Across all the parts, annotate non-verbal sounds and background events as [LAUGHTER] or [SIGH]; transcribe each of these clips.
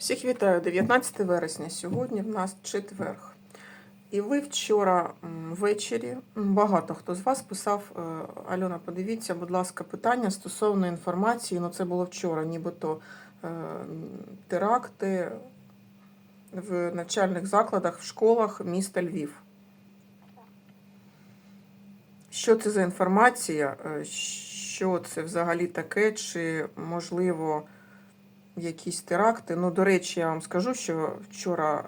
Всіх вітаю 19 вересня. Сьогодні в нас четверг. І ви вчора ввечері, багато хто з вас писав, е, Альона, подивіться, будь ласка, питання стосовно інформації. Ну, це було вчора, нібито е, теракти в навчальних закладах, в школах міста Львів. Що це за інформація? Е, Що це взагалі таке? Чи можливо якісь теракти? Ну, до речі, я вам скажу, що вчора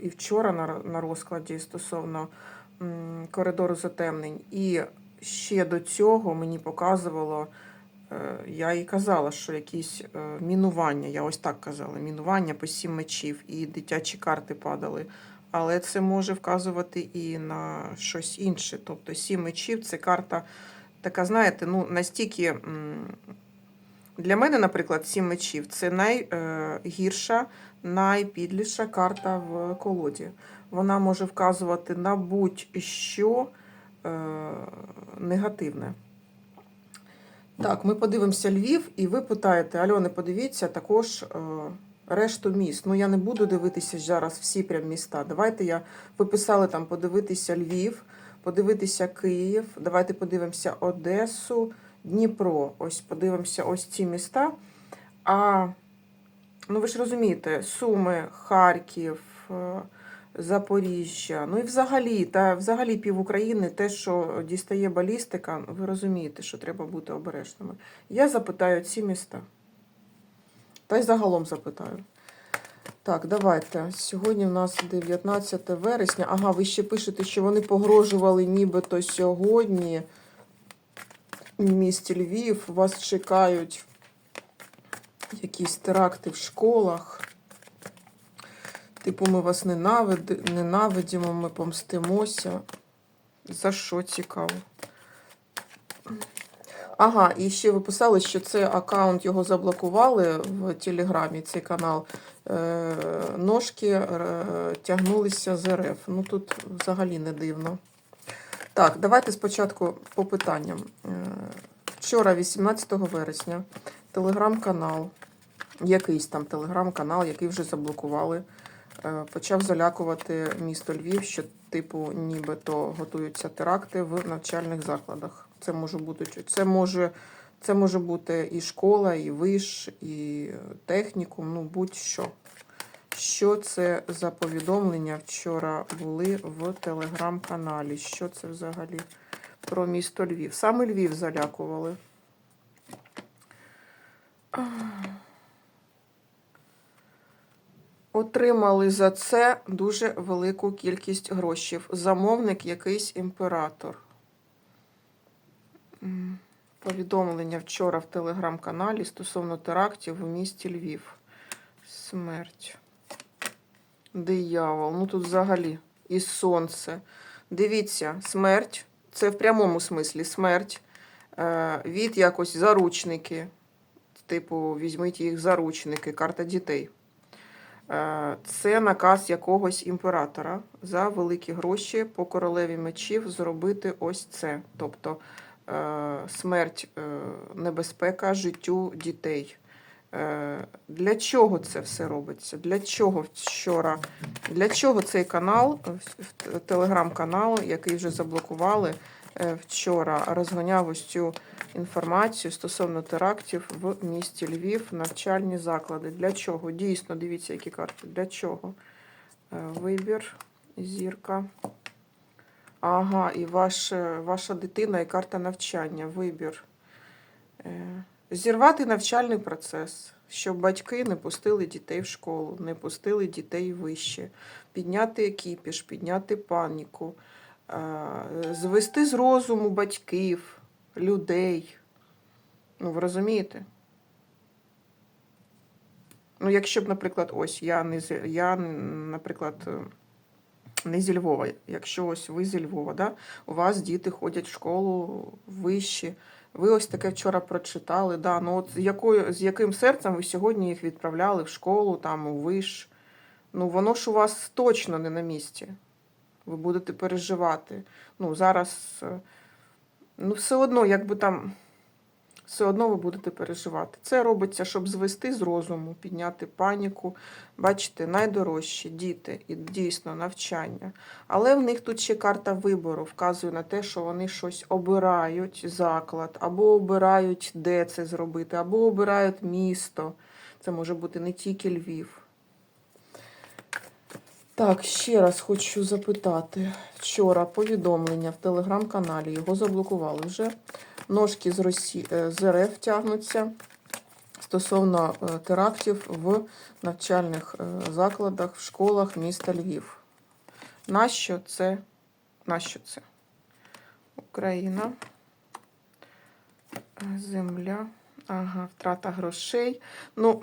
е, і вчора на, на розкладі стосовно м, коридору затемнень, і ще до цього мені показувало, е, я і казала, що якісь е, мінування, я ось так казала, мінування по сім мечів, і дитячі карти падали. Але це може вказувати і на щось інше. Тобто сім мечів це карта така, знаєте, ну настільки. м, Для мене, наприклад, сім мечів це найгірша, найпідліша карта в колоді. Вона може вказувати на будь-що е, негативне. Так, ми подивимося Львів, і ви питаєте, Альони, подивіться також е, решту міст. Ну, я не буду дивитися зараз всі прям міста. Давайте я ви писали там подивитися Львів, подивитися Київ. Давайте подивимося Одесу, Дніпро. Ось подивимося ось ці міста. А ну ви ж розумієте, Суми, Харків, е, Запоріжжя, ну і взагалі, та взагалі пів України, те, що дістає балістика, ви розумієте, що треба бути обережними. Я запитаю ці міста. Та й загалом запитаю. Так, давайте. Сьогодні в нас 19 вересня. Ага, ви ще пишете, що вони погрожували нібито сьогодні в місті Львів. Вас чекають якісь теракти в школах. Типу, ми вас ненавид... ненавидимо, ми помстимося. За що цікаво? Ага, і ще ви писали, що це аккаунт його заблокували в Телеграмі, цей канал. Е, ножки е, тягнулися з РФ. Ну тут взагалі не дивно. Так, давайте спочатку по питанням. Вчора, 18 вересня, телеграм-канал, якийсь там телеграм-канал, який вже заблокували, е, почав залякувати місто Львів, що, типу, нібито готуються теракти в навчальних закладах. Це може бути це може, це може бути і школа, і виш, і технікум, ну будь-що. Що це за повідомлення вчора були в телеграм-каналі? Що це взагалі про місто Львів? Саме Львів залякували. Отримали за це дуже велику кількість грошей. Замовник якийсь імператор. Повідомлення вчора в телеграм-каналі стосовно терактів у місті Львів. Смерть. Диявол. Ну тут взагалі і сонце. Дивіться, смерть. Це в прямому смислі смерть. Е, від якось заручники. Типу, візьміть їх заручники, карта дітей. Е, Це наказ якогось імператора за великі гроші по королеві мечів зробити ось це. Тобто е, смерть, небезпека життю дітей. Е, Для чого це все робиться? Для чого вчора? Для чого цей канал, телеграм-канал, який вже заблокували е, вчора, розганяв ось цю інформацію стосовно терактів в місті Львів, навчальні заклади. Для чого? Дійсно, дивіться, які карти. Для чого? Е, Вибір, зірка. Ага, і ваш, е, ваша дитина і карта навчання. Вибір. Зірвати навчальний процес, щоб батьки не пустили дітей в школу, не пустили дітей вище, підняти екіпіш, підняти паніку, е, звести з розуму батьків, людей. Ну, ви розумієте? Ну, якщо б, наприклад, ось я не з я, наприклад, е, не зі Львова. Якщо ось ви зі Львова, да? у вас діти ходять в школу вищі. Ви ось таке вчора прочитали. Да? Ну, от з, якою, з яким серцем ви сьогодні їх відправляли в школу, там, у виш? Ну, воно ж у вас точно не на місці. Ви будете переживати. Ну, зараз, е, ну, все одно, якби там. Все одно ви будете переживати. Це робиться, щоб звести з розуму, підняти паніку. Бачите, найдорожчі діти і дійсно навчання. Але в них тут ще карта вибору вказує на те, що вони щось обирають заклад, або обирають, де це зробити, або обирають місто. Це може бути не тільки Львів. Так, ще раз хочу запитати. Вчора повідомлення в телеграм-каналі, його заблокували вже. Ножки з, Росі... е, з РФ тягнуться стосовно е, терактів в навчальних е, закладах, в школах міста Львів. Нащо це? Нащо це? Україна. Земля. Ага, втрата грошей. Ну,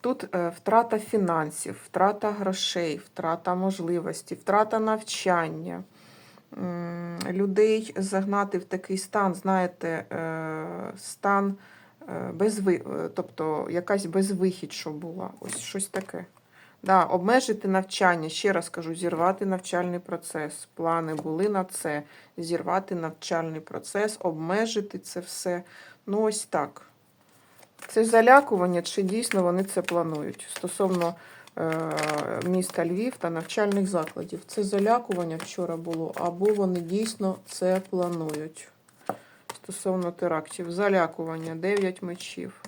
тут втрата фінансів, втрата грошей, втрата можливості, втрата навчання. Людей загнати в такий стан, знаєте, е, стан е, безви... е, тобто якась безвихідь, що була. Ось щось таке. Да, обмежити навчання, ще раз кажу, зірвати навчальний процес. Плани були на це. Зірвати навчальний процес, обмежити це все. Ну, ось так. Це залякування, чи дійсно вони це планують стосовно міста Львів та навчальних закладів. Це залякування вчора було, або вони дійсно це планують. Стосовно терактів. Залякування, 9 мечів.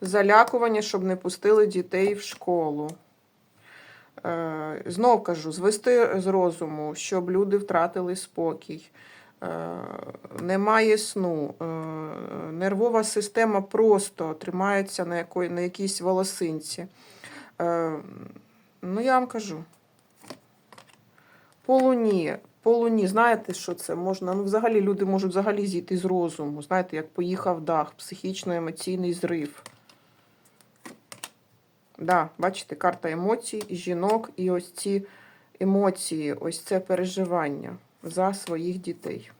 Залякування, щоб не пустили дітей в школу. Е, знов кажу, звести з розуму, щоб люди втратили спокій. Е, немає сну, е, нервова система просто тримається на, на якійсь волосинці. Е, ну, я вам кажу. По луні, по луні, знаєте, що це можна? Ну, взагалі люди можуть взагалі зійти з розуму. Знаєте, як поїхав дах, психічно-емоційний зрив. Да, бачите, карта емоцій, жінок і ось ці емоції, ось це переживання за своїх дітей.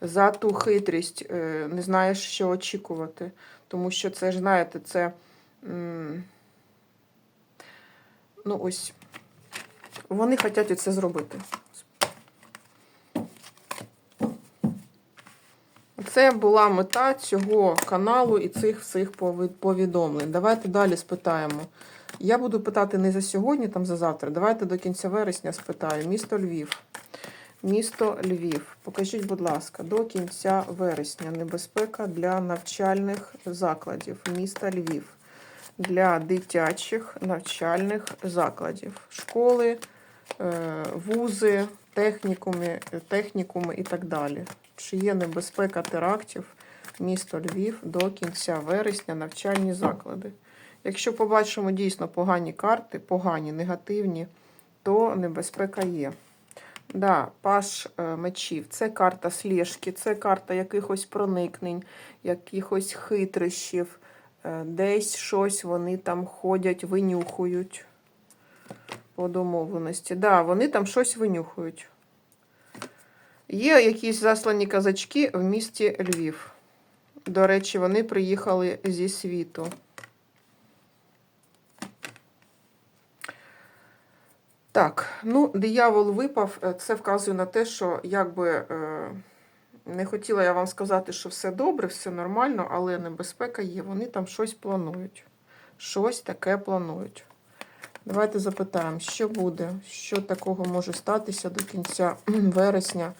За ту хитрість, е, не знаєш, що очікувати. Тому що це ж, знаєте, це. м, Ну, ось. Вони хочуть це зробити. Це була мета цього каналу і цих всіх повідомлень. Давайте далі спитаємо. Я буду питати не за сьогодні, там за завтра. Давайте до кінця вересня спитаю. Місто Львів. Місто Львів. Покажіть, будь ласка, до кінця вересня небезпека для навчальних закладів міста Львів. Для дитячих навчальних закладів. Школи, е, вузи, технікуми, технікуми і так далі. Чи є небезпека терактів місто Львів до кінця вересня навчальні заклади? Якщо побачимо дійсно погані карти, погані, негативні, то небезпека є. Да, паш е, мечів. Це карта слежки, це карта якихось проникнень, якихось хитрощів. Е, Десь щось вони там ходять, винюхують по домовленості. Да, вони там щось винюхують. Є якісь заслані казачки в місті Львів. До речі, вони приїхали зі світу. Так, ну, диявол випав. Е, Це вказує на те, що якби е, не хотіла я вам сказати, що все добре, все нормально, але небезпека є. Вони там щось планують. Щось таке планують. Давайте запитаємо, що буде, що такого може статися до кінця [CLEARS THROAT] вересня.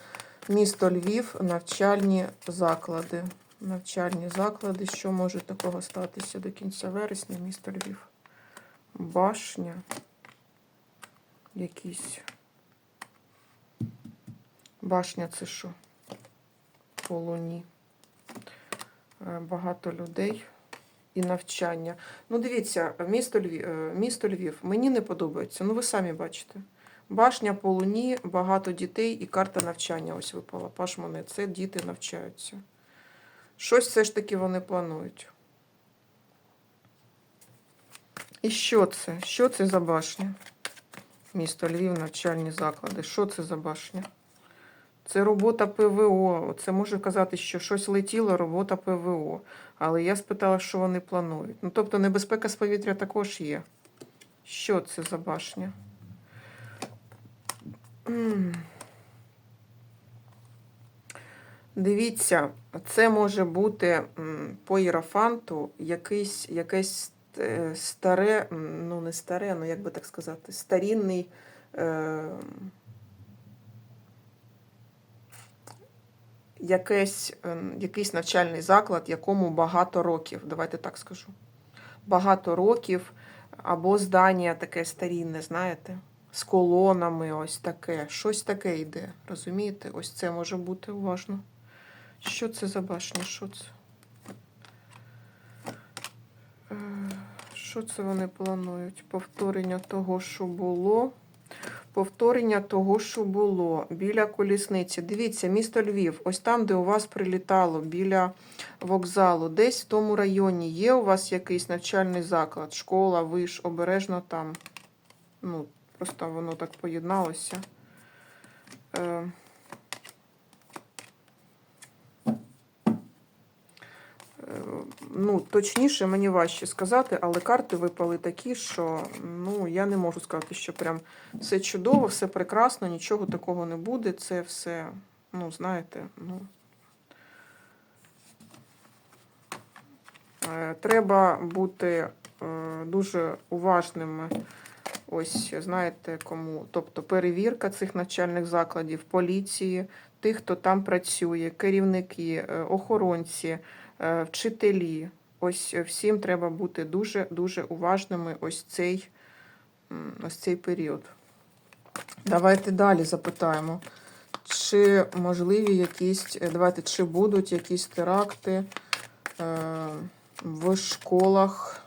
Місто Львів, навчальні заклади. Навчальні заклади, що може такого статися до кінця вересня, місто Львів. Башня. Якісь. Башня це що? По луні. Е, Багато людей і навчання. Ну, дивіться, місто Львів, місто Львів мені не подобається. Ну, ви самі бачите. Башня по луні, багато дітей і карта навчання ось випала. Паш монет. Це діти навчаються. Щось все ж таки вони планують. І що це? Що це за башня? Місто Львів, навчальні заклади. Що це за башня? Це робота ПВО. Це може казати, що щось летіло, робота ПВО. Але я спитала, що вони планують. Ну, тобто небезпека з повітря також є. Що це за башня? Дивіться, Це може бути по іерофанту якийсь, якесь е, старе, ну не старе, ну як би так сказати, старінний. Е, якесь, е, якийсь навчальний заклад, якому багато років, давайте так скажу. Багато років, або здання таке старінне, знаєте, з колонами, ось таке. Щось таке йде. Розумієте? Ось це може бути уважно. Що це за башня? Що це? Е, Що це вони планують? Повторення того, що було. Повторення того, що було біля колісниці. Дивіться, місто Львів, ось там, де у вас прилітало, біля вокзалу, десь в тому районі є у вас якийсь навчальний заклад, школа, виш, обережно там. Ну, просто воно так поєдналося. Е, Ну, точніше, мені важче сказати, але карти випали такі, що ну, я не можу сказати, що прям все чудово, все прекрасно, нічого такого не буде. Це все, ну, знаєте, ну. Е, Треба бути е, дуже уважними. Ось, знаєте, кому. Тобто перевірка цих навчальних закладів, поліції, тих, хто там працює, керівники, е, охоронці, е, вчителі. Ось е, всім треба бути дуже-дуже уважними ось цей, ось цей період. Давайте далі запитаємо, чи можливі якісь, давайте, чи будуть якісь теракти в школах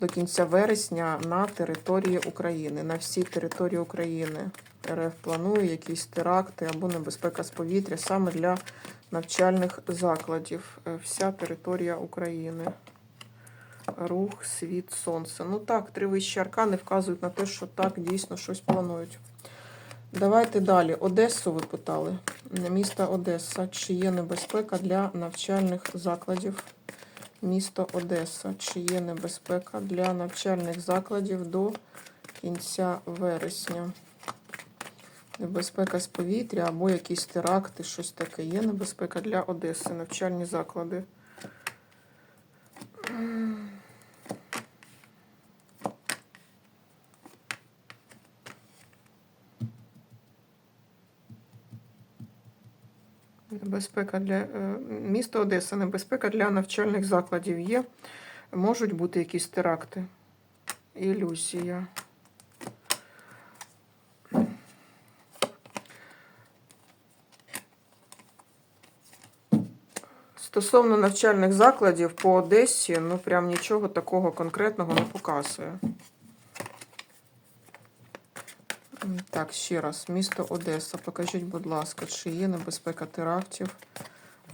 до кінця вересня на території України, на всій території України. РФ планує якісь теракти або небезпека з повітря саме для навчальних закладів. Е, Вся територія України. Рух, світ, сонце. Ну так, три вищі аркани вказують на те, що так дійсно щось планують. Давайте далі. Одесу ви питали. Місто Одеса. Чи є небезпека для навчальних закладів? Місто Одеса. Чи є небезпека для навчальних закладів до кінця вересня? Небезпека з повітря або якісь теракти, щось таке. Є небезпека для Одеси, навчальні заклади. Небезпека для е, міста Одеса, небезпека для навчальних закладів є. Можуть бути якісь теракти. Ілюзія. Стосовно навчальних закладів по Одесі, ну прям нічого такого конкретного не показує. Так, ще раз, місто Одеса. Покажіть, будь ласка, чи є небезпека терактів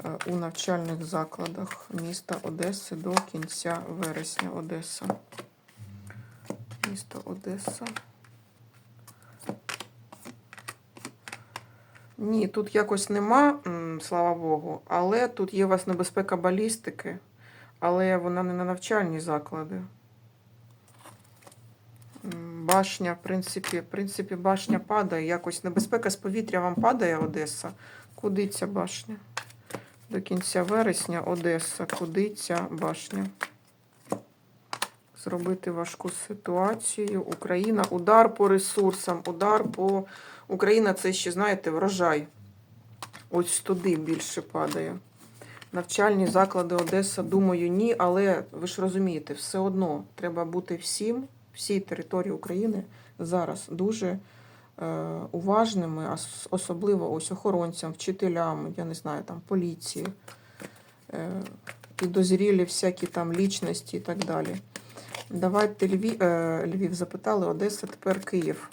е, у навчальних закладах міста Одеси до кінця вересня. Одеса. Місто Одеса. Ні, тут якось нема, слава Богу, але тут є у вас небезпека балістики, але вона не на навчальні заклади. Башня, в принципі, в принципі, башня падає. Якось небезпека з повітря вам падає Одеса. Куди ця башня? До кінця вересня Одеса. Куди ця башня? Зробити важку ситуацію. Україна. Удар по ресурсам, удар по. Україна це ще, знаєте, врожай. Ось туди більше падає. Навчальні заклади Одеса, думаю, ні, але ви ж розумієте, все одно треба бути всім, всій території України зараз дуже е, уважними, особливо ось охоронцям, вчителям, я не знаю, там поліції, е, підозрілі всякі там лічності і так далі. Давайте Львів, е, Львів запитали, Одеса, тепер Київ.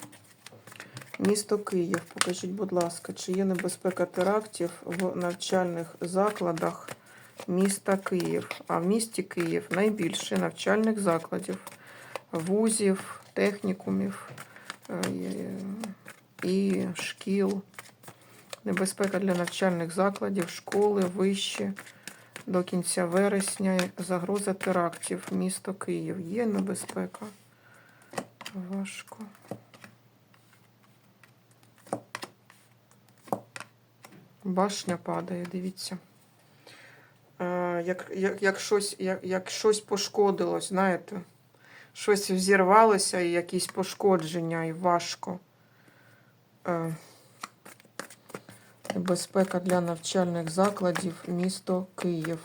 Місто Київ, покажіть, будь ласка, чи є небезпека терактів в навчальних закладах міста Київ? А в місті Київ найбільше навчальних закладів, вузів, технікумів е, і шкіл. Небезпека для навчальних закладів, школи, вищі. До кінця вересня загроза терактів. Місто Київ. Є небезпека. Важко. Башня падає, дивіться. Е, як, як, як, щось, як, як щось пошкодилось, знаєте, щось взірвалося і якісь пошкодження, і важко. Е, Безпека для навчальних закладів місто Київ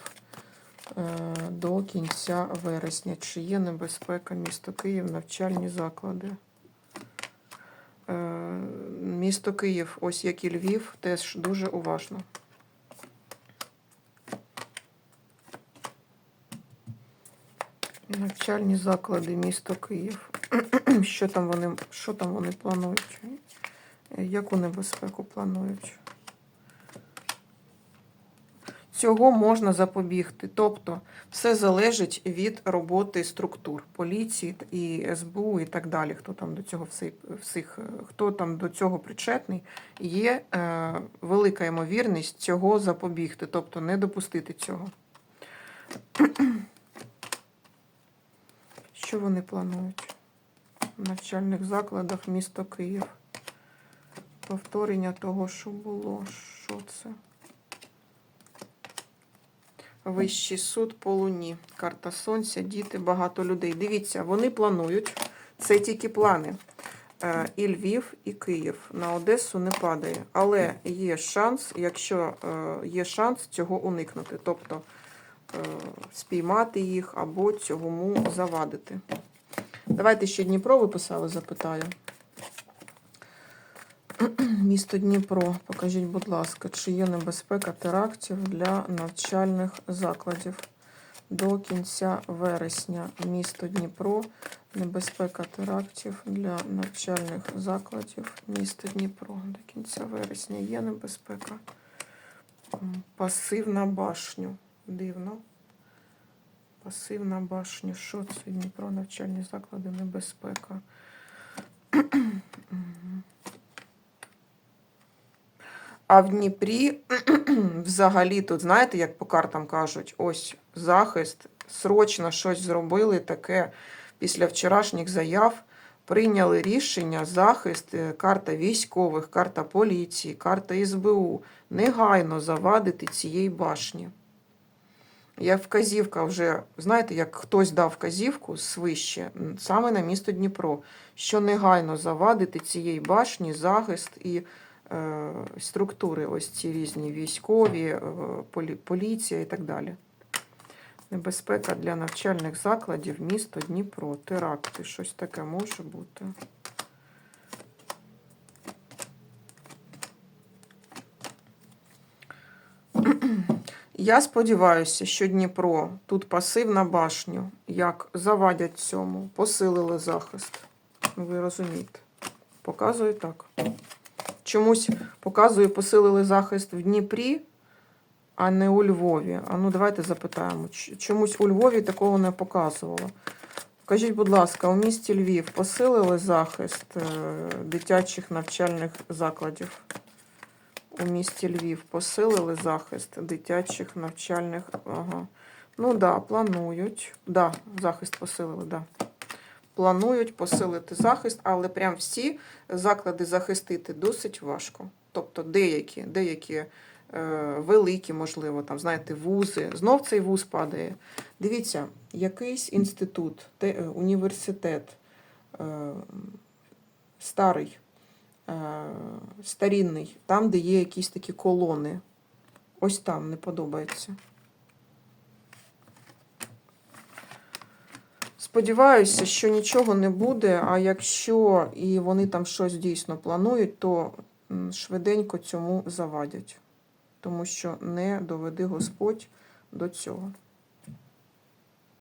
е, до кінця вересня. Чи є небезпека місто Київ, навчальні заклади? Е, Місто Київ, ось як і Львів, теж дуже уважно. Навчальні заклади місто Київ. [CLEARS THROAT] Що там вони, що там вони планують? Яку небезпеку планують? Цього можна запобігти. Тобто все залежить від роботи структур поліції і СБУ і так далі. Хто там до цього всі- всіх, хто там до цього причетний, є е, велика ймовірність цього запобігти, тобто не допустити цього. [CLEARS THROAT] Що вони планують в навчальних закладах міста Київ? Повторення того, що було. Що це? Вищий суд по луні. Карта Сонця, діти, багато людей. Дивіться, вони планують. Це тільки плани. Е, І Львів, і Київ. На Одесу не падає. Але є шанс, якщо е, є шанс цього уникнути. Тобто е, спіймати їх або цьому завадити. Давайте ще Дніпро виписали, запитаю. [CLEARS THROAT] Місто Дніпро, покажіть, будь ласка, чи є небезпека терактів для навчальних закладів до кінця вересня. Місто Дніпро, небезпека терактів для навчальних закладів. Місто Дніпро до кінця вересня є небезпека. М, Пасив на башню. Дивно. Пасив на башню. Що це Дніпро, навчальні заклади, небезпека. А в Дніпрі [CLEARS THROAT] взагалі тут, знаєте, як по картам кажуть, ось захист, срочно щось зробили таке після вчорашніх заяв. Прийняли рішення, захист, е, карта військових, карта поліції, карта СБУ. Негайно завадити цієї башні. Як вказівка вже, знаєте, як хтось дав вказівку свище, саме на місто Дніпро, що негайно завадити цієї башні, захист і структури, ось ці різні військові, е, поліція і так далі. Небезпека для навчальних закладів, місто Дніпро, теракти, щось таке може бути. Я сподіваюся, що Дніпро тут пасив на башню, як завадять цьому, посилили захист. Ви розумієте? Показую так. Чомусь показую, посилили захист в Дніпрі, а не у Львові. А ну давайте запитаємо. Чомусь у Львові такого не показувало. Скажіть, будь ласка, у місті Львів посилили захист е, дитячих навчальних закладів? У місті Львів посилили захист дитячих навчальних. Ага. Ну так, да, планують. Да, захист посилили, да. Планують посилити захист, але прям всі заклади захистити досить важко. Тобто деякі, деякі е, великі, можливо, там, знаєте, вузи. Знов цей вуз падає. Дивіться, якийсь інститут, е, університет е, старий, старінний, там, де є якісь такі колони. Ось там не подобається. Сподіваюся, що нічого не буде, а якщо і вони там щось дійсно планують, то швиденько цьому завадять. Тому що не доведи Господь до цього.